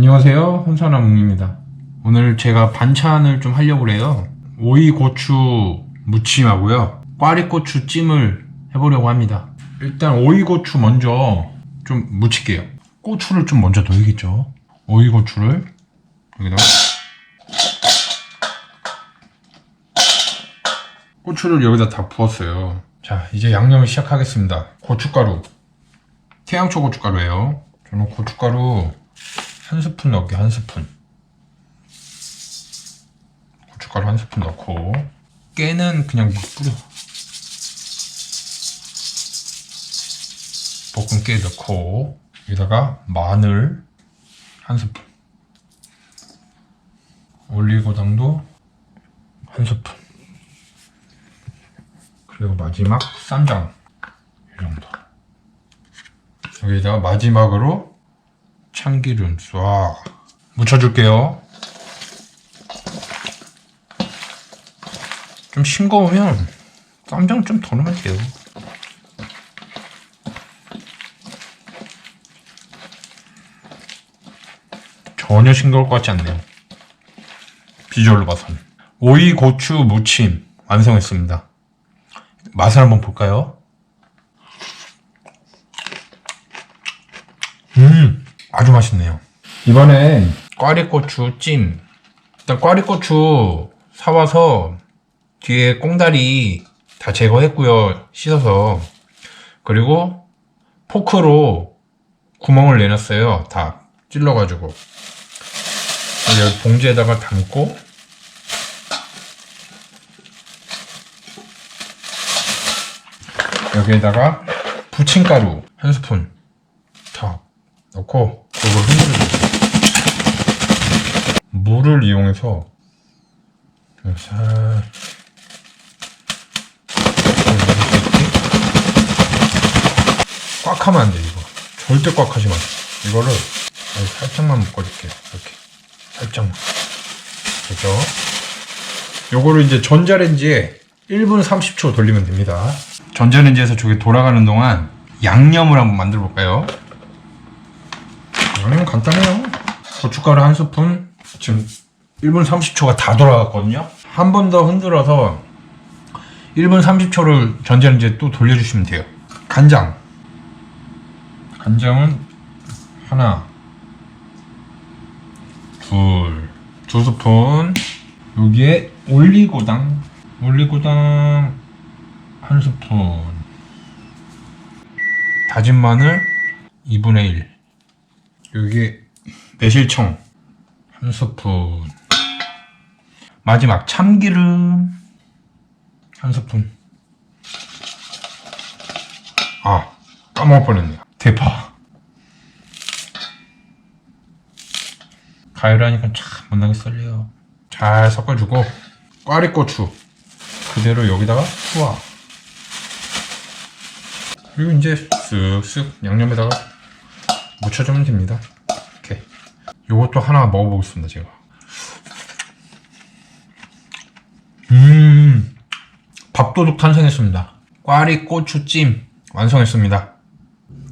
안녕하세요. 혼사나몽입니다. 오늘 제가 반찬을 좀 하려고 그래요. 오이 고추 무침하고요. 꽈리고추 찜을 해보려고 합니다. 일단 오이 고추 먼저 좀 무칠게요. 고추를 좀 먼저 넣어야겠죠. 오이 고추를 여기다가 고추를 여기다 다 부었어요. 자, 이제 양념을 시작하겠습니다. 고춧가루. 태양초 고춧가루예요. 저는 고춧가루 한 스푼 넣을게요. 한 스푼. 고춧가루 한 스푼 넣고 깨는 그냥 막 뿌려. 볶은 깨 넣고 여기다가 마늘 한 스푼. 올리고당도 한 스푼. 그리고 마지막 쌈장 이 정도. 여기다가 마지막으로 참기름 쏴 묻혀줄게요. 좀 싱거우면 쌈장 좀 더 넣으면 돼요. 전혀 싱거울 것 같지 않네요. 비주얼로 봐서는. 오이 고추 무침 완성했습니다. 맛을 한번 볼까요? 음, 아주 맛있네요. 이번엔 꽈리고추 찜. 일단 꽈리고추 사와서 뒤에 꽁다리 다 제거했고요. 씻어서. 그리고 포크로 구멍을 내놨어요. 다 찔러가지고. 여기 봉지에다가 담고 여기에다가 부침가루 한 스푼 탁 넣고 이걸 흔들어주세요. 물을 이용해서 살 꽉 하면 안 돼 이거. 절대 꽉 하지 마. 이거를 살짝만 묶어줄게요 이렇게. 살짝만. 그죠? 요거를 이제 전자레인지에 1분 30초 돌리면 됩니다. 전자레인지에서 저게 돌아가는 동안 양념을 한번 만들어 볼까요 양념 간단해요 고춧가루 한 스푼 지금 1분 30초가 다 돌아갔거든요 한 번 더 흔들어서 1분 30초를 전자레인지에 또 돌려주시면 돼요 간장 간장은 하나 둘, 두 스푼. 여기에 올리고당, 올리고당 한 스푼. 다진 마늘 2분의 1. 여기에 매실청 한 스푼. 마지막 참기름 한 스푼. 아, 까먹을 뻔했네요. 대파. 가열하니까 참 못나게 썰려요. 잘 섞어주고 꽈리고추 그대로 여기다가 투하 그리고 이제 쓱쓱 양념에다가 묻혀주면 됩니다. 이렇게 요것도 하나 먹어보겠습니다 제가. 음 밥도둑 탄생했습니다. 꽈리 고추찜 완성했습니다.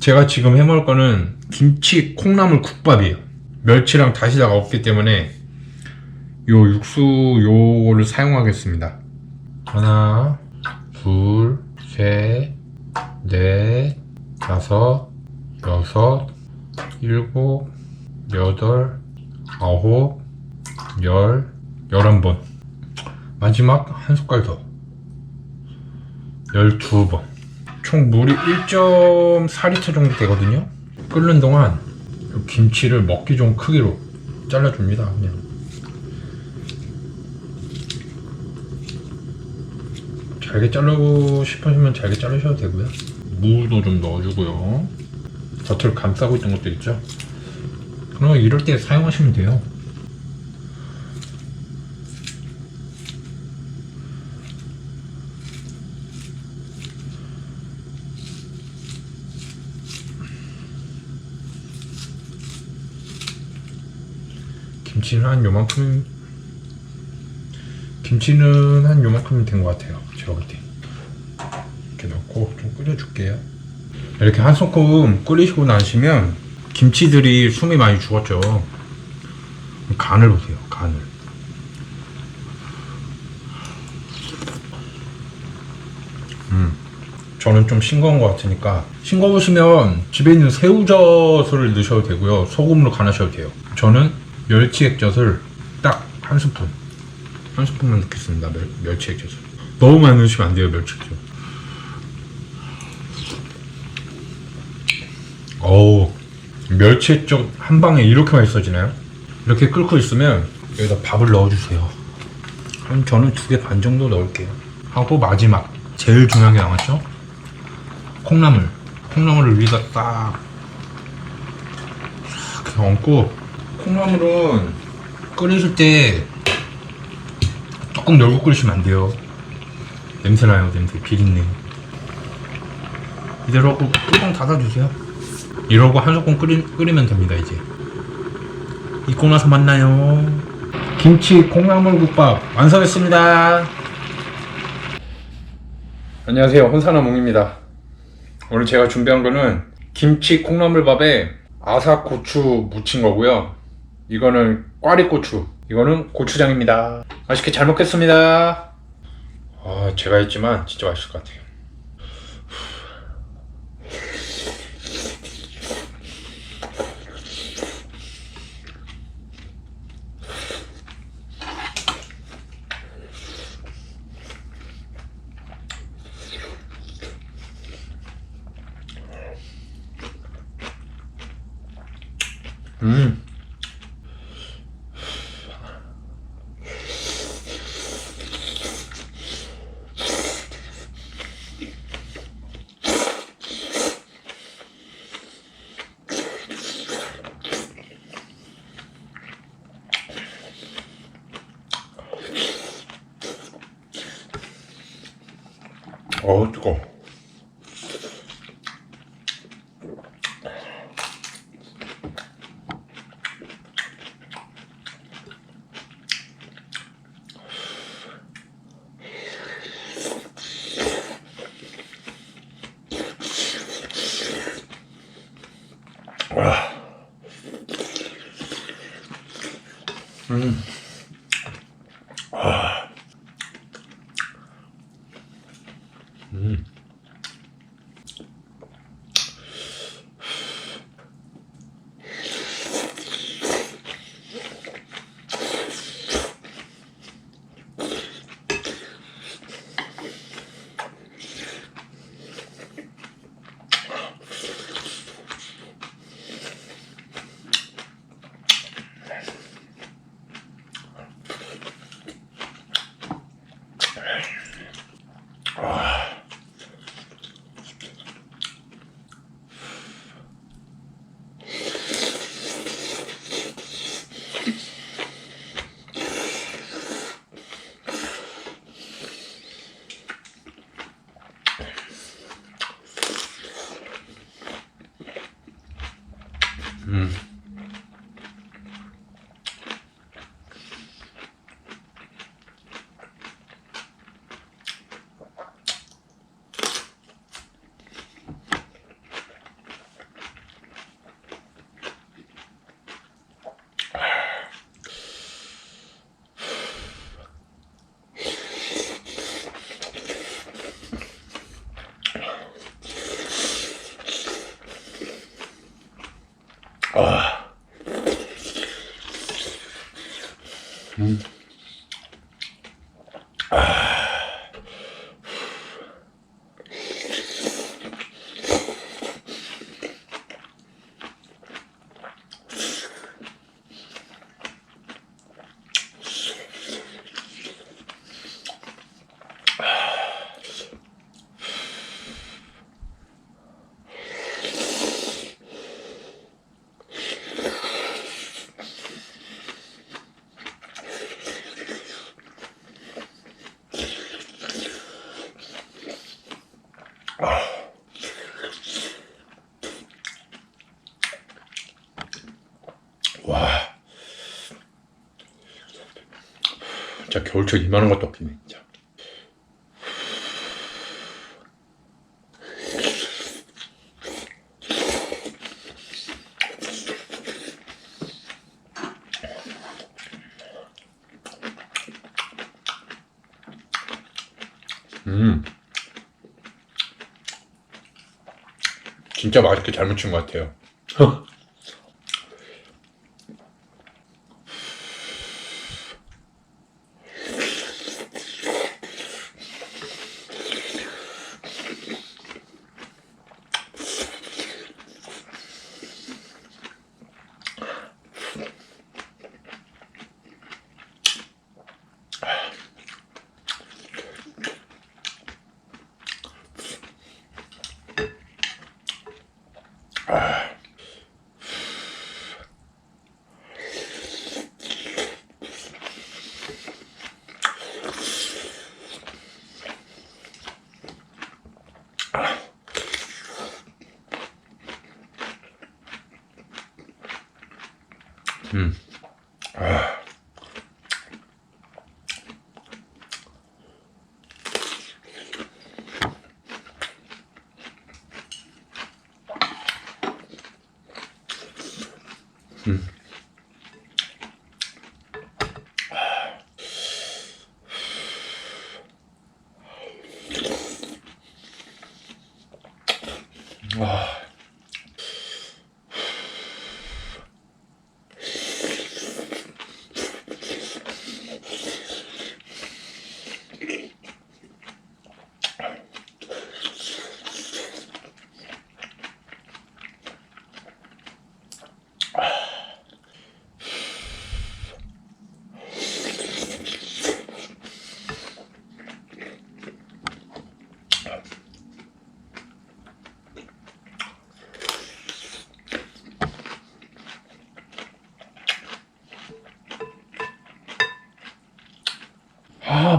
제가 지금 해먹을 거는 김치 콩나물 국밥이에요. 멸치랑 다시다가 없기 때문에 요 육수 요거를 사용하겠습니다. 하나, 둘, 셋, 넷, 다섯, 여섯, 일곱, 여덟, 아홉, 열, 열한 번. 마지막 한 숟갈 더. 열두 번. 총 물이 1.4리터 정도 되거든요. 끓는 동안 요 김치를 먹기 좋은 크기로 잘라줍니다. 그냥. 잘게 자르고 싶으시면 잘게 자르셔도 되고요. 무도 좀 넣어주고요. 겉을 감싸고 있던 것도 있죠. 그럼 이럴 때 사용하시면 돼요. 김치는 한 요만큼 김치는 한 요만큼 된 것 같아요 제가 볼 때 이렇게 넣고 좀 끓여줄게요 이렇게 한 소끔 끓이시고 나시면 김치들이 숨이 많이 죽었죠 간을 보세요. 간을. 음, 저는 좀 싱거운 것 같으니까 싱거우시면 집에 있는 새우젓을 넣으셔도 되고요. 소금으로 간하셔도 돼요. 저는 멸치 액젓을 딱 한 스푼, 한 스푼만 넣겠습니다. 멸, 멸치 액젓을. 너무 많이 넣으시면 안 돼요. 멸치 액젓. 어우, 멸치 액젓 한 방에 이렇게 맛있어지나요? 이렇게 끓고 있으면 여기다 밥을 넣어주세요. 한 저는 두 개 반 정도 넣을게요. 하고 마지막 제일 중요한 게 남았죠? 콩나물. 콩나물을 위에다 딱 이렇게 얹고 콩나물은 끓이실 때 조금 열고 끓이시면 안 돼요. 냄새 나요, 냄새 비린내. 이대로 하고 뚜껑 닫아주세요. 이러고 한 소끔 끓이, 끓이면 됩니다, 이제. 익고 나서 만나요. 김치 콩나물국밥 완성했습니다. 안녕하세요. 혼사나 몽입니다. 오늘 제가 준비한 거는 김치 콩나물밥에 아삭 고추 무친 거고요. 이거는 꽈리고추. 이거는 고추장입니다. 맛있게 잘 먹겠습니다. 아, 제가 했지만 진짜 맛있을 것 같아요. 어우 뜨거워 진짜 겨울철 이만한 것도 없겠네 진짜. 음. 진짜 맛있게 잘 무친 것 같아요. 아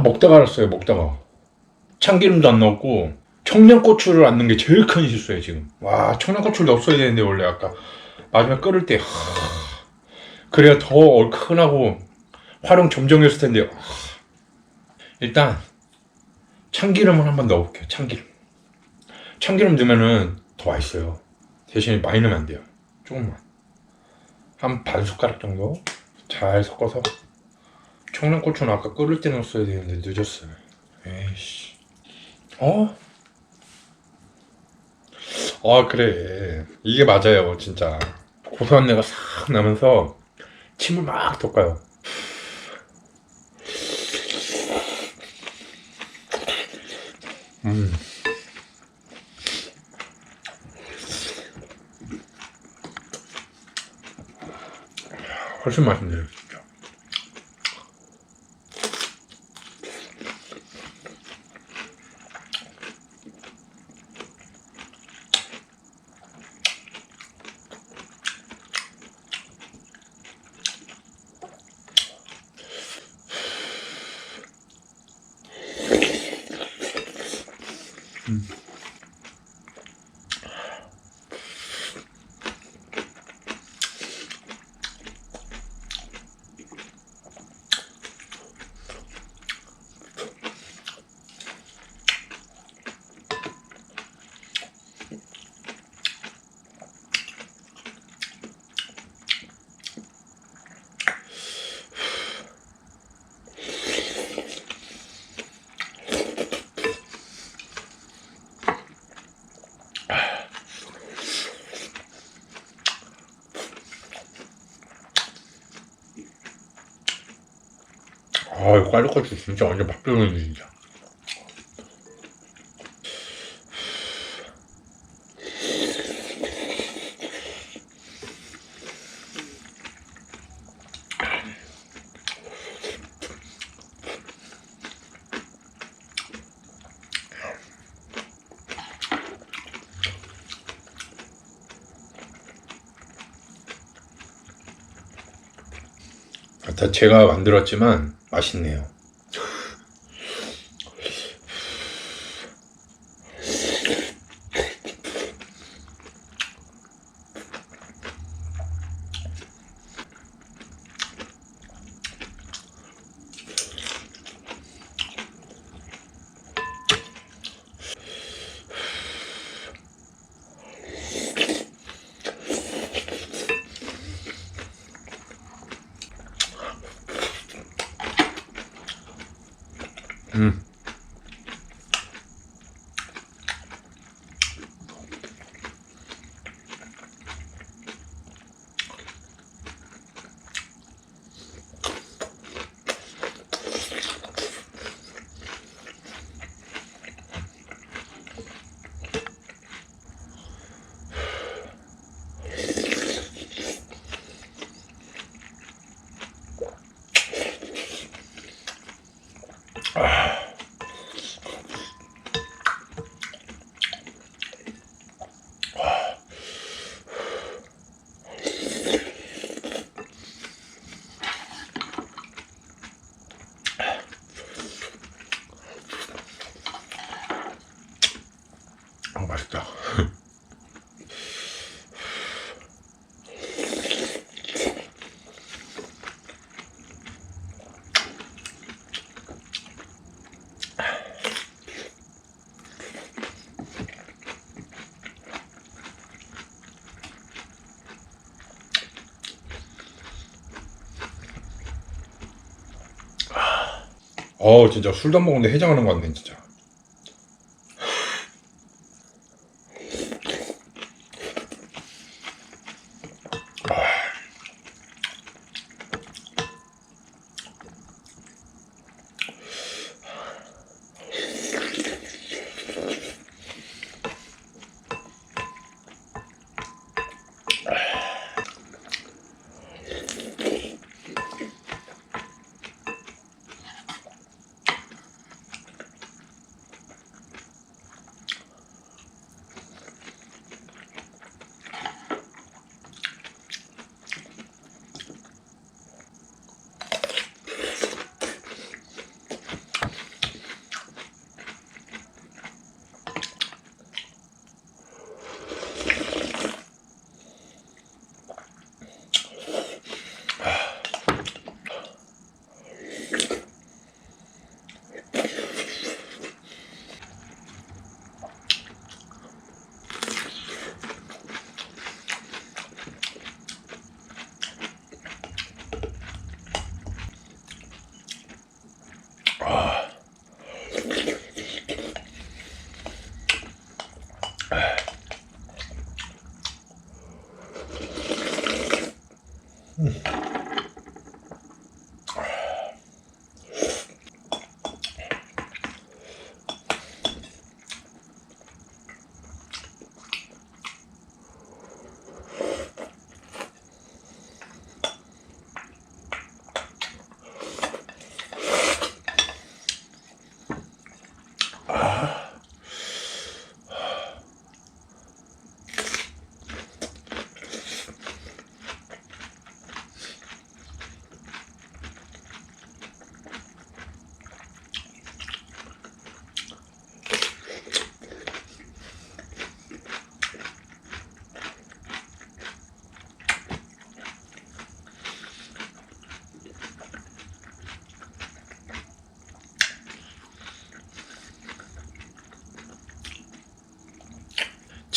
먹다가 알았어요 먹다가. 참기름도 안 넣었고 청양고추를 안 넣은 게 제일 큰 실수예요 지금. 와 청양고추를 넣었어야 되는데 원래 아까. 마지막에 끓을 때 하, 그래야 더 얼큰하고 활용 점정했을 텐데 하, 일단 참기름을 한번 넣어볼게요 참기름. 참기름 넣으면은 더 맛있어요. 대신에 많이 넣으면 안 돼요. 조금만. 한 반 숟가락 정도? 잘 섞어서 청양고추는 아까 끓을 때 넣었어야 되는데 늦었어요. 에이씨. 어? 아 그래 이게 맞아요 진짜 고소한 내가 싹 나면서 침을 막 돋가요. 음. 훨씬 맛있네요 아, 깔짝깔짝 진짜 완전 밥병이네, 진짜. 다 제가 만들었지만 맛있네요. 어 진짜 술도 안 먹었는데 해장하는 거 같네 진짜. Mm-hmm.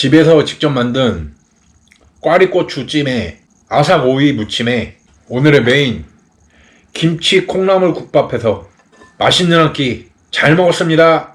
집에서 직접 만든 꽈리고추찜에 아삭 오이 무침에 오늘의 메인 김치 콩나물 국밥해서 맛있는 한 끼 잘 먹었습니다.